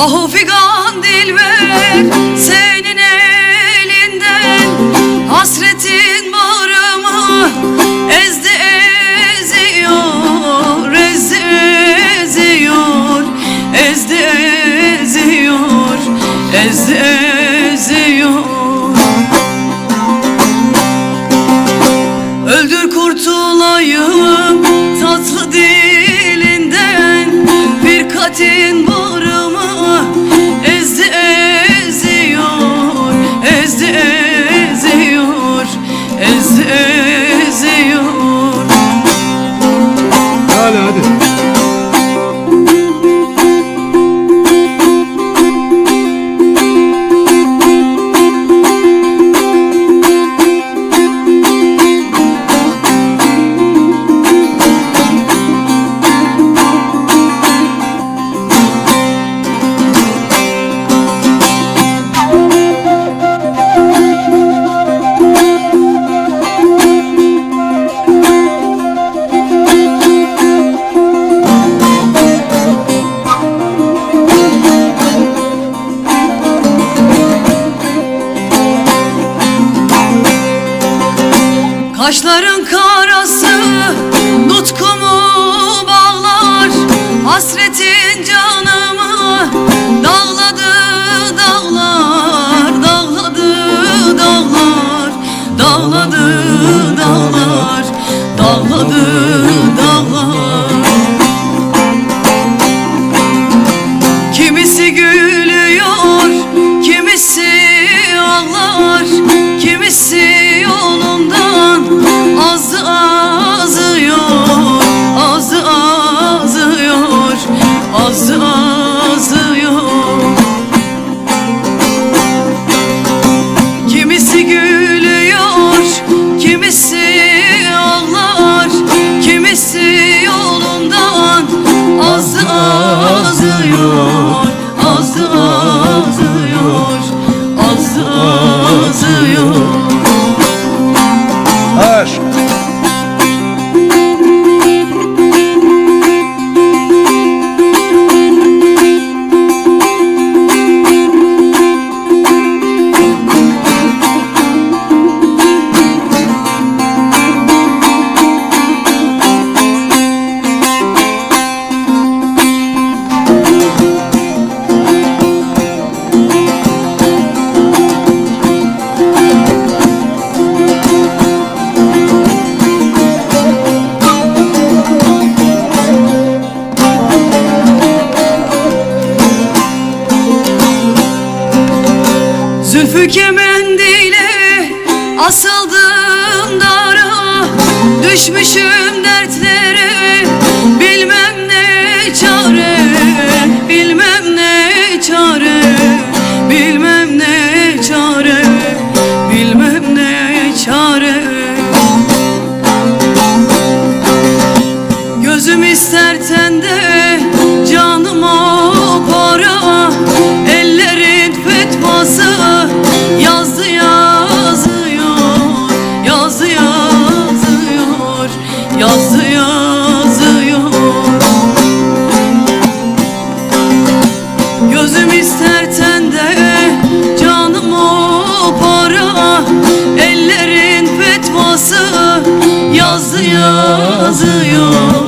Auf Saçların karası nutkumu bağlar. Hasretin canımı dağladı Zülfü kemendiyle asıldım dara Düşmüşüm yazıyor.